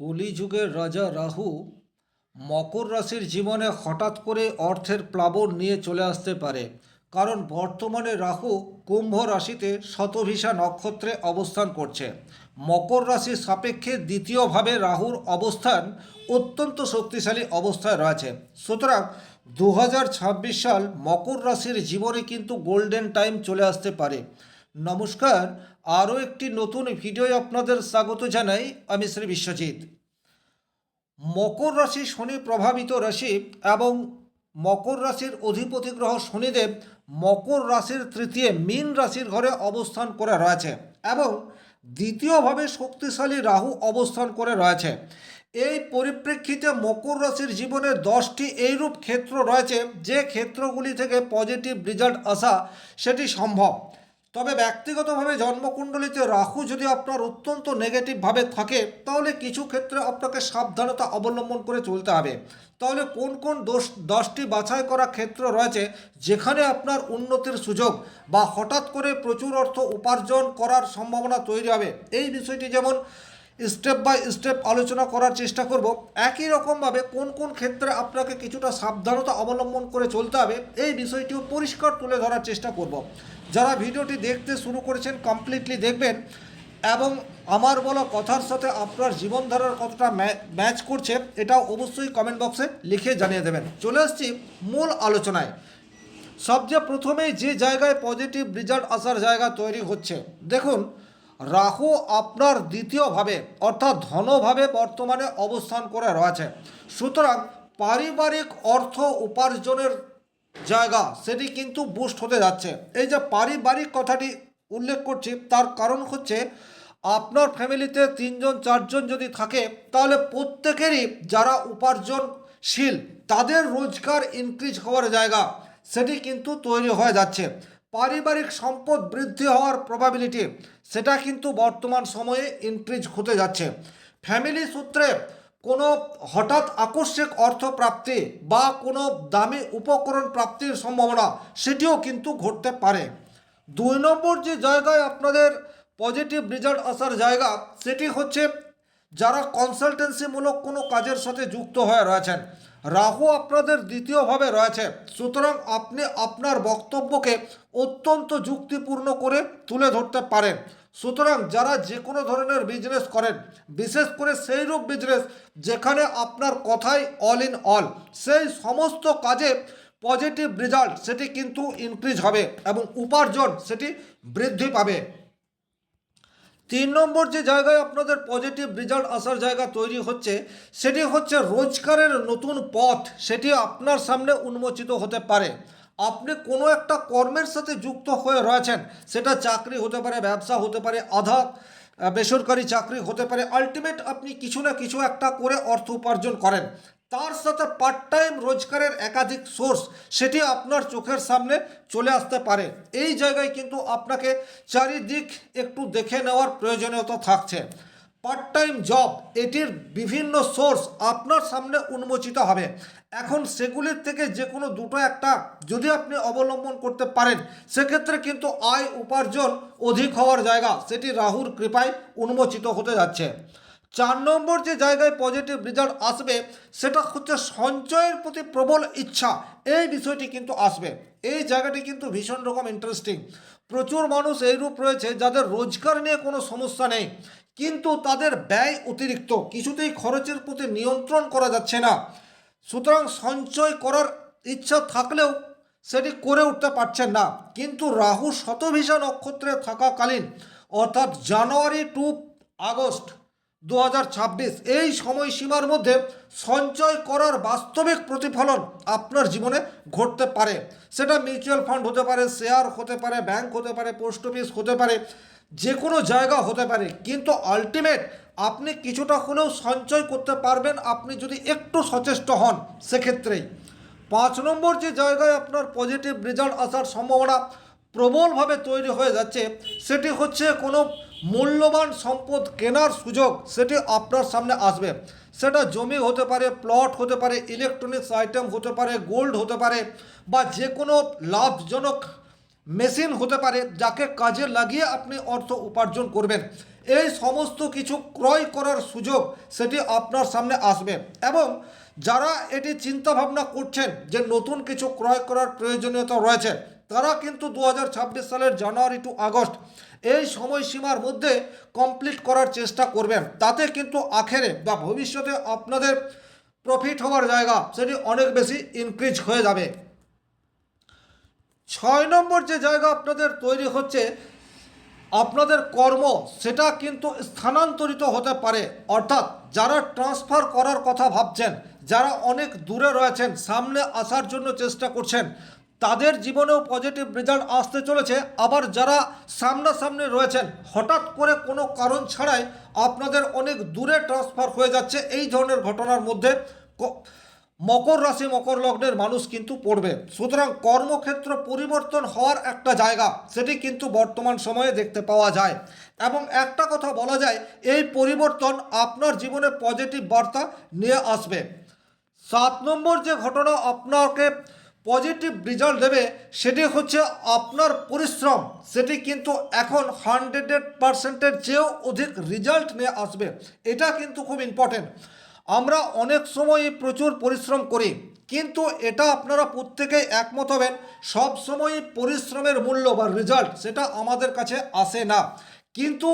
কলিযুগের রাজা রাহু মকর রাশির জীবনে হঠাৎ করে অর্থের প্লাবন নিয়ে চলে আসতে পারে। কারণ বর্তমানে রাহু কুম্ভ রাশিতে শতভিসা নক্ষত্রে অবস্থান করছে। মকর রাশির সাপেক্ষে দ্বিতীয়ভাবে রাহুর অবস্থান অত্যন্ত শক্তিশালী অবস্থায় রয়েছে। সুতরাং দু হাজার ছাব্বিশ সাল মকর রাশির জীবনে কিন্তু গোল্ডেন টাইম চলে আসতে পারে। নমস্কার, আরও একটি নতুন ভিডিও আপনাদের স্বাগত জানাই আমি শ্রী বিশ্বজিৎ। মকর রাশি শনি প্রভাবিত রাশি এবং মকর রাশির অধিপতি গ্রহ শনিদেব মকর রাশির তৃতীয় মীন রাশির ঘরে অবস্থান করে রয়েছে এবং দ্বিতীয়ভাবে শক্তিশালী রাহু অবস্থান করে রয়েছে। এই পরিপ্রেক্ষিতে মকর রাশির জীবনে দশটি এইরূপ ক্ষেত্র রয়েছে, যে ক্ষেত্রগুলি থেকে পজিটিভ রেজাল্ট আসা সেটি সম্ভব। তবে ব্যক্তিগতভাবে জন্মকুণ্ডলিতে রাহু যদি আপনার অত্যন্ত নেগেটিভভাবে থাকে, তাহলে কিছু ক্ষেত্রে আপনাকে সাবধানতা অবলম্বন করে চলতে হবে। তাহলে কোন কোন দোষ, দশটি বাছাই করা ক্ষেত্র রয়েছে যেখানে আপনার উন্নতির সুযোগ বা হঠাৎ করে প্রচুর অর্থ উপার্জন করার সম্ভাবনা তৈরি হবে? এই বিষয়টি যেমন স্টেপ বাই স্টেপ আলোচনা করার চেষ্টা করব। একই রকমভাবে কোন কোন ক্ষেত্রে আপনাকে কিছুটা সাবধানতা অবলম্বন করে চলতে হবে, এই বিষয়টিও পরিষ্কার তুলে ধরার চেষ্টা করব। যারা ভিডিওটি দেখতে শুরু করেছেন কমপ্লিটলি দেখবেন এবং আমার বলা কথার সাথে আপনার জীবনধারার কতটা ম্যাচ করছে, এটা অবশ্যই কমেন্ট বক্সে লিখে জানিয়ে দেবেন। চলে আসছি মূল আলোচনায়। সবচেয়ে প্রথমেই যে জায়গায় পজিটিভ রেজাল্ট আসার জায়গা তৈরি হচ্ছে, দেখুন রাহু আপনার দ্বিতীয়ভাবে অর্থাৎ ধনভাবে বর্তমানে অবস্থান করে রয়েছে। সুতরাং পারিবারিক অর্থ উপার্জনের জায়গা, সেটি কিন্তু বুস্ট হতে যাচ্ছে। এই যে পারিবারিক কথাটি উল্লেখ করছি, তার কারণ হচ্ছে আপনার ফ্যামিলিতে তিনজন, চারজন যদি থাকে, তাহলে প্রত্যেকেরই যারা উপার্জনশীল, তাদের রোজগার ইনক্রিজ হওয়ার জায়গা, সেটি কিন্তু তৈরি হয়ে যাচ্ছে। পারিবারিক সম্পদ বৃদ্ধি হওয়ার প্রবাবিলিটি সেটা কিন্তু বর্তমান সময়ে ইনক্রিজ হতে যাচ্ছে। ফ্যামিলি সূত্রে কোনো হঠাৎ আকস্মিক অর্থ প্রাপ্তি বা কোনো দামি উপকরণ প্রাপ্তির সম্ভাবনা, সেটিও কিন্তু ঘটতে পারে। দুই নম্বর যে জায়গায় আপনাদের পজিটিভ রেজাল্ট আসার জায়গা, সেটি হচ্ছে যারা কনসালটেন্সিমূলক কোনো কাজের সাথে যুক্ত হয়ে রয়েছেন। রাহু আপনাদের দ্বিতীয়ভাবে রয়েছে। সুতরাং আপনি আপনার বক্তব্যকে অত্যন্ত যুক্তিপূর্ণ করে তুলে ধরতে পারেন। সুতরাং যারা যে কোনো ধরনের বিজনেস করেন, বিশেষ করে সেই রূপ বিজনেস যেখানে আপনার কথাই অল ইন অল সেই সমস্ত কাজে পজিটিভ রেজাল্ট সেটি কিন্তু ইনক্রিজ হবে এবং উপার্জন সেটি বৃদ্ধি পাবে। তিন নম্বর যে জায়গায় আপনাদের পজিটিভ রেজাল্ট আসার জায়গা তৈরি হচ্ছে, সেটি হচ্ছে রোজগারের নতুন পথ। সেটি আপনার সামনে উন্মোচিত হতে পারে। আপনি কোনো একটা কর্মের সাথে যুক্ত হয়ে রয়েছেন, সেটা চাকরি হতে পারে, ব্যবসা হতে পারে, আধা বেসরকারি চাকরি হতে পারে আলটিমেট আপনি কিছু না কিছু একটা করে অর্থ উপার্জন করেন। তার সাথে পার্ট টাইম রোজগারের একাধিক সোর্স সেটি আপনার চোখের সামনে চলে আসতে পারে। এই জায়গায় কিন্তু আপনাকে চারিদিক একটু দেখে নেওয়ার প্রয়োজনীয়তা থাকছে। পার্ট টাইম জব এটির বিভিন্ন সোর্স আপনার সামনে উন্মোচিত হবে। এখন সেগুলির থেকে যে কোনো দুটো একটা যদি আপনি অবলম্বন করতে পারেন, সেক্ষেত্রে কিন্তু আয় উপার্জন অধিক হওয়ার জায়গা। সেটি রাহুর কৃপায় উন্মোচিত হতে যাচ্ছে। চার নম্বর যে জায়গায় পজিটিভ রেজাল্ট আসবে, সেটা হচ্ছে সঞ্চয়ের প্রতি প্রবল ইচ্ছা। এই বিষয়টি কিন্তু আসবে। এই জায়গাটি কিন্তু ভীষণ রকম ইন্টারেস্টিং প্রচুর মানুষ এইরূপ রয়েছে যাদের রোজগার নিয়ে কোনো সমস্যা নেই, কিন্তু তাদের ব্যয় অতিরিক্ত। কিছুতেই খরচের প্রতি নিয়ন্ত্রণ করা যাচ্ছে না। সুতরাং সঞ্চয় করার ইচ্ছা থাকলেও সেটি করে উঠতে পারছেন না। কিন্তু রাহু শতভিসা নক্ষত্রে থাকাকালীন, অর্থাৎ জানুয়ারি টু আগস্ট দু হাজার ছাব্বিশ, এই সময়সীমার মধ্যে সঞ্চয় করার বাস্তবিক প্রতিফলন আপনার জীবনে ঘটতে পারে। সেটা মিউচুয়াল ফান্ড হতে পারে, শেয়ার হতে পারে, ব্যাংক হতে পারে, পোস্ট অফিস হতে পারে যে কোনো জায়গা হতে পারে। কিন্তু আলটিমেট আপনি কিছুটা হলেও সঞ্চয় করতে পারবেন, আপনি যদি একটু সচেষ্ট হন সেক্ষেত্রেই। পাঁচ নম্বর যে জায়গায় আপনার পজিটিভ রেজাল্ট আসার সম্ভাবনা প্রবলভাবে তৈরি হয়ে যাচ্ছে, সেটি হচ্ছে কোনো মূল্যবান সম্পদ কেনার সুযোগ সেটি আপনার সামনে আসবে। সেটা জমি হতে পারে প্লট হতে পারে ইলেকট্রনিক্স আইটেম হতে পারে গোল্ড হতে পারে বা যে কোনো লাভজনক মেশিন হতে পারে যাকে কাজে লাগিয়ে আপনি অর্থ উপার্জন করবেন। এই সমস্ত কিছু ক্রয় করার সুযোগ সেটি আপনার সামনে আসবে এবং যারা এটি চিন্তাভাবনা করছেন যে নতুন কিছু ক্রয় করার প্রয়োজনীয়তা রয়েছে তারা কিন্তু দু হাজার ছাব্বিশ সালের জানুয়ারি টু আগস্ট এই সময়সীমার মধ্যে কমপ্লিট করার চেষ্টা করবেন। তাতে কিন্তু আখেরে বা ভবিষ্যতে আপনাদের প্রফিট হওয়ার জায়গা সেটি অনেক বেশি ইনক্রিজ হয়ে যাবে। ছয় নম্বর যে জায়গা আপনাদের তৈরি হচ্ছে, আপনাদের কর্ম সেটা কিন্তু স্থানান্তরিত হতে পারে। অর্থাৎ যারা ট্রান্সফার করার কথা ভাবছেন, যারা অনেক দূরে রয়েছেন, সামনে আসার জন্য চেষ্টা করছেন তাদের জীবনেও পজিটিভ রেজাল্ট আসতে চলেছে। আবার যারা সামনাসামনি রয়েছেন, হঠাৎ করে কোনো কারণ ছাড়াই আপনাদের অনেক দূরে ট্রান্সফার হয়ে যাচ্ছে। এই ধরনের ঘটনার মধ্যে মকর রাশি, মকর লগ্নের মানুষ কিন্তু পড়বে। সুতরাং কর্মক্ষেত্র পরিবর্তন হওয়ার একটা জায়গা, সেটি কিন্তু বর্তমান সময়ে দেখতে পাওয়া যায়। এবং একটা কথা বলা যায়, এই পরিবর্তন আপনার জীবনে পজিটিভ বার্তা নিয়ে আসবে। সাত নম্বর যে ঘটনা আপনাকে পজিটিভ রেজাল্ট দেবে সেটি হচ্ছে আপনার পরিশ্রম। সেটি কিন্তু এখন হান্ড্রেড পার্সেন্টের চেয়েও অধিক রেজাল্ট নিয়ে আসবে। এটা কিন্তু খুব ইম্পর্টেন্ট আমরা অনেক সময় প্রচুর পরিশ্রম করি, কিন্তু এটা আপনারা প্রত্যেকেই একমত হবেন, সব সময় পরিশ্রমের মূল্য বা রেজাল্ট সেটা আমাদের কাছে আসে না। কিন্তু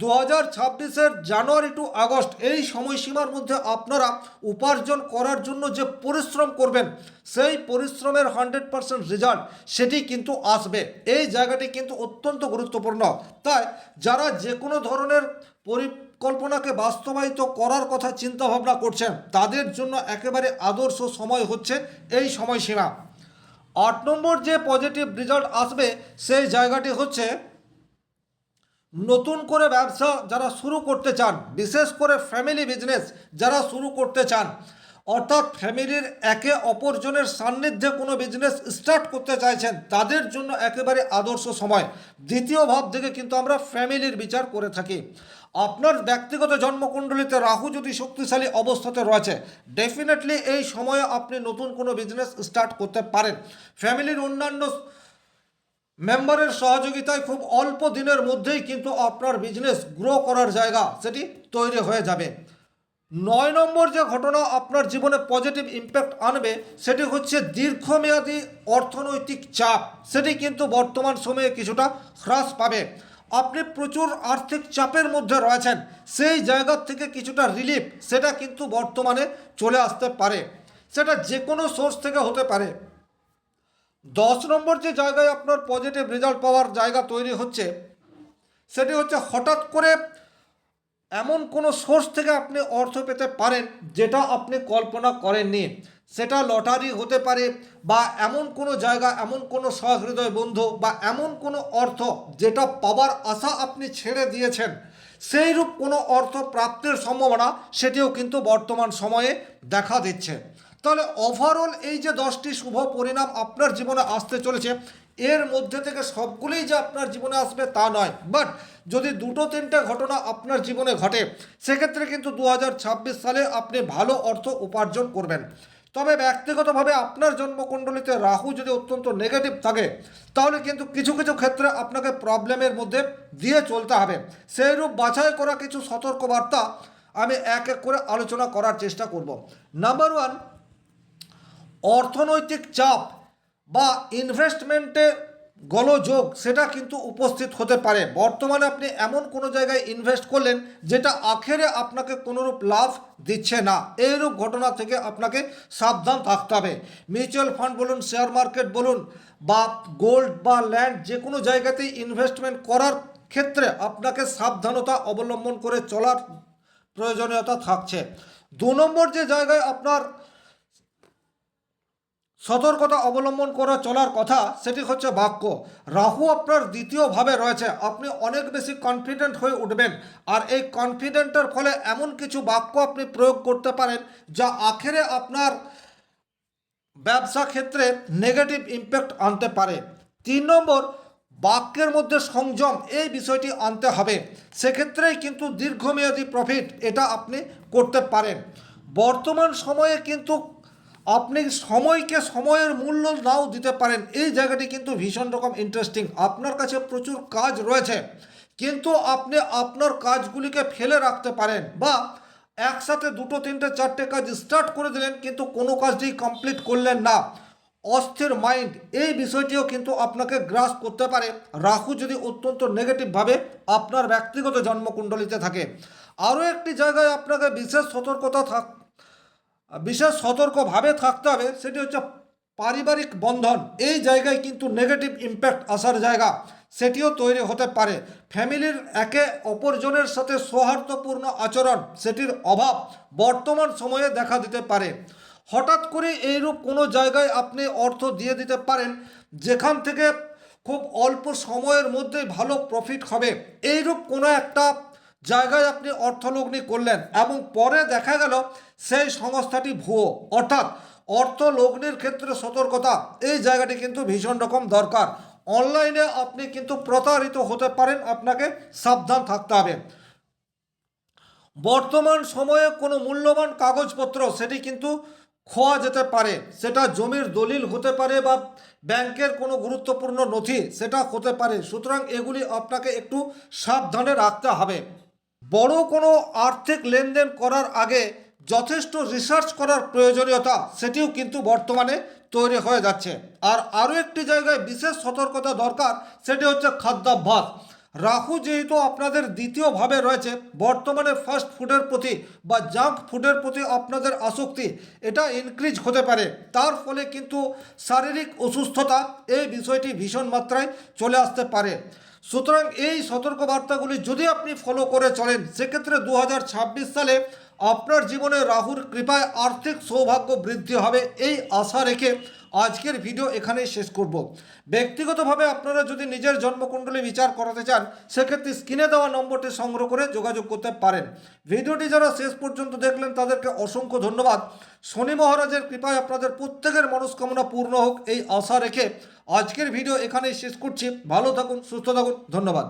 দু হাজার ছাব্বিশের জানুয়ারি টু আগস্ট এই সময়সীমার মধ্যে আপনারা উপার্জন করার জন্য যে পরিশ্রম করবেন, সেই পরিশ্রমের হান্ড্রেড পার্সেন্ট রেজাল্ট সেটি কিন্তু আসবে। এই জায়গাটি কিন্তু অত্যন্ত গুরুত্বপূর্ণ। তাই যারা যে কোনো ধরনের পরিকল্পনাকে বাস্তবায়িত করার কথা চিন্তা ভাবনা করছেন, তাদের জন্য একেবারে আদর্শ সময় হচ্ছে এই সময়সীমা। আট নম্বর যে পজিটিভ রেজাল্ট আসবে, সেই জায়গাটি হচ্ছে নতুন করে ব্যবসা যারা শুরু করতে চান, বিশেষ করে ফ্যামিলি বিজনেস যারা শুরু করতে চান, অর্থাৎ ফ্যামিলির একে অপরজনের সান্নিধ্যে কোনো বিজনেস স্টার্ট করতে চাইছেন, তাদের জন্য একেবারে আদর্শ সময়। দ্বিতীয় ভাব থেকে কিন্তু আমরা ফ্যামিলির বিচার করে থাকি। আপনার ব্যক্তিগত জন্মকুণ্ডলিতে রাহু যদি শক্তিশালী অবস্থাতে রয়েছে ডেফিনেটলি এই সময়ে আপনি নতুন কোনো বিজনেস স্টার্ট করতে পারেন। ফ্যামিলির অন্যান্য মেম্বারের সহযোগিতায় খুব অল্প দিনের মধ্যেই কিন্তু আপনার বিজনেস গ্রো করার জায়গা সেটি তৈরি হয়ে যাবে। নয় নম্বর যে ঘটনা আপনার জীবনে পজিটিভ ইম্প্যাক্ট আনবে, সেটি হচ্ছে দীর্ঘমেয়াদী অর্থনৈতিক চাপ। সেটি কিন্তু বর্তমান সময়ে কিছুটা হ্রাস পাবে। আপনি প্রচুর আর্থিক চাপের মধ্যে রয়েছেন, সেই জায়গা থেকে কিছুটা রিলিফ সেটা কিন্তু বর্তমানে চলে আসতে পারে। সেটা যে কোনো সোর্স থেকে হতে পারে। দশ নম্বর যে জায়গায় আপনার পজিটিভ রেজাল্ট পাওয়ার জায়গা তৈরি হচ্ছে, সেটি হচ্ছে হঠাৎ করে এমন কোনো সোর্স থেকে আপনি অর্থ পেতে পারেন যেটা আপনি কল্পনা করেননি। সেটা লটারি হতে পারে বা এমন কোনো জায়গা, এমন কোনো সহৃদয় বন্ধু বা এমন কোনো অর্থ যেটা পাবার আশা আপনি ছেড়ে দিয়েছেন সেই রূপ কোনো অর্থ প্রাপ্তির সম্ভাবনা সেটিও কিন্তু বর্তমান সময়ে দেখা দিচ্ছে। তাহলে ওভারঅল এই যে দশটি শুভ পরিণাম আপনার জীবনে আসতে চলেছে, এর মধ্যে থেকে সবগুলোই যে আপনার জীবনে আসবে তা নয়। বাট যদি দুটো তিনটে ঘটনা আপনার জীবনে ঘটে, সেক্ষেত্রে কিন্তু দু হাজার ছাব্বিশ সালে আপনি ভালো অর্থ উপার্জন করবেন। তবে ব্যক্তিগতভাবে আপনার জন্মকুণ্ডলিতে রাহু যদি অত্যন্ত নেগেটিভ থাকে, তাহলে কিন্তু কিছু কিছু ক্ষেত্রে আপনাকে প্রবলেমের মধ্যে দিয়ে চলতে হবে। সেই রূপ বাছাই করা কিছু সতর্কবার্তা আমি এক এক করে আলোচনা করার চেষ্টা করব। নাম্বার ওয়ান অর্থনৈতিক চাপ বা ইনভেস্টমেন্টে গোলযোগ, সেটা কিন্তু উপস্থিত হতে পারে। বর্তমানে আপনি এমন কোনো জায়গায় ইনভেস্ট করলেন যেটা আখেরে আপনাকে কোনোরূপ লাভ দিচ্ছে না। এইরূপ ঘটনা থেকে আপনাকে সাবধান থাকতে হবে। মিউচুয়াল ফান্ড বলুন, শেয়ার মার্কেট বলুন বা গোল্ড বা ল্যান্ড, যে কোনো জায়গাতেই ইনভেস্টমেন্ট করার ক্ষেত্রে আপনাকে সাবধানতা অবলম্বন করে চলার প্রয়োজনীয়তা থাকছে। দু নম্বর যে জায়গায় আপনার সতর্কতা অবলম্বন করে চলার কথা, সেটি হচ্ছে বাক্য। রাহু আপনার দ্বিতীয়ভাবে রয়েছে। আপনি অনেক বেশি কনফিডেন্ট হয়ে উঠবেন। আর এই কনফিডেন্টের ফলে এমন কিছু বাক্য আপনি প্রয়োগ করতে পারেন, যা আখেরে আপনার ব্যবসা ক্ষেত্রে নেগেটিভ ইম্প্যাক্ট আনতে পারে। তিন নম্বর, বাক্যের মধ্যে সংযম, এই বিষয়টি আনতে হবে। সেক্ষেত্রেই কিন্তু দীর্ঘমেয়াদী প্রফিট এটা আপনি করতে পারেন। বর্তমান সময়ে কিন্তু আপনি সময়কে সময়ের মূল্য নাও দিতে পারেন। এই জায়গাটি কিন্তু ভীষণ রকম ইন্টারেস্টিং আপনার কাছে প্রচুর কাজ রয়েছে, কিন্তু আপনি আপনার কাজগুলিকে ফেলে রাখতে পারেন বা একসাথে দুটো, তিনটে, চারটে কাজ স্টার্ট করে দিলেন, কিন্তু কোনো কাজটি কমপ্লিট করলেন না। অস্থির মাইন্ড এই বিষয়টিও কিন্তু আপনাকে গ্রাস করতে পারে। রাহু যদি অত্যন্ত নেগেটিভভাবে আপনার ব্যক্তিগত জন্মকুণ্ডলিতে থাকে। আরও একটি জায়গায় আপনাকে বিশেষ সতর্কতা থাক বিশেষ সতর্কভাবে থাকতে হবে, সেটি হচ্ছে পারিবারিক বন্ধন। এই জায়গায় কিন্তু নেগেটিভ ইম্প্যাক্ট আসার জায়গা, সেটিও তৈরি হতে পারে। ফ্যামিলির একে অপরজনের সাথে সৌহার্দ্যপূর্ণ আচরণ, সেটির অভাব বর্তমান সময়ে দেখা দিতে পারে। হঠাৎ করে এইরূপ কোনো জায়গায় আপনি অর্থ দিয়ে দিতে পারেন, যেখান থেকে খুব অল্প সময়ের মধ্যে ভালো প্রফিট হবে। এইরূপ কোনো একটা জায়গায় আপনি অর্থলগ্নি করলেন এবং পরে দেখা গেল সেই সংস্থাটি ভুয়ো। অর্থাৎ অর্থ লগ্নির ক্ষেত্রে সতর্কতা, এই জায়গাটি কিন্তু ভীষণ রকম দরকার। অনলাইনে আপনি কিন্তু প্রতারিত হতে পারেন, আপনাকে সাবধান থাকতে হবে। বর্তমান সময়ে কোনো মূল্যবান কাগজপত্র সেটি কিন্তু খোয়া যেতে পারে। সেটা জমির দলিল হতে পারে বা ব্যাংকের কোনো গুরুত্বপূর্ণ নথি, সেটা হতে পারে। সুতরাং এগুলি আপনাকে একটু সাবধানে রাখতে হবে। বড় কোনো আর্থিক লেনদেন করার আগে যথেষ্ট রিসার্চ করার প্রয়োজনীয়তা সেটিও কিন্তু বর্তমানে তৈরি হয়ে যাচ্ছে। আর আরও একটি জায়গায় বিশেষ সতর্কতা দরকার, সেটি হচ্ছে খাদ্যাভ্যাস। রাহু যেহেতু আপনাদের দ্বিতীয়ভাবে রয়েছে, বর্তমানে ফাস্ট ফুডের প্রতি বা জাঙ্ক ফুডের প্রতি আপনাদের আসক্তি এটা ইনক্রিজ হতে পারে। তার ফলে কিন্তু শারীরিক অসুস্থতা এই বিষয়টি ভীষণ মাত্রায় চলে আসতে পারে। সুতরাং এই সতর্কবার্তাগুলি যদি আপনি ফলো করে চলেন, সেক্ষেত্রে দু হাজার ছাব্বিশ সালে আপনার জীবনে রাহুর কৃপায় আর্থিক সৌভাগ্য বৃদ্ধি হবে, এই আশা রেখে আজকের ভিডিও এখানেই শেষ করব। ব্যক্তিগতভাবে আপনারা যদি নিজের জন্মকুণ্ডলী বিচার করাতে চান, সেক্ষেত্রে স্ক্রিনে দেওয়া নম্বরটি সংগ্রহ করে যোগাযোগ করতে পারেন। ভিডিওটি যারা শেষ পর্যন্ত দেখলেন, তাদেরকে অসংখ্য ধন্যবাদ। শনি মহারাজের কৃপায় আপনাদের প্রত্যেকের মনস্কামনা পূর্ণ হোক, এই আশা রেখে আজকের ভিডিও এখানেই শেষ করছি। ভালো থাকুন, সুস্থ থাকুন, ধন্যবাদ।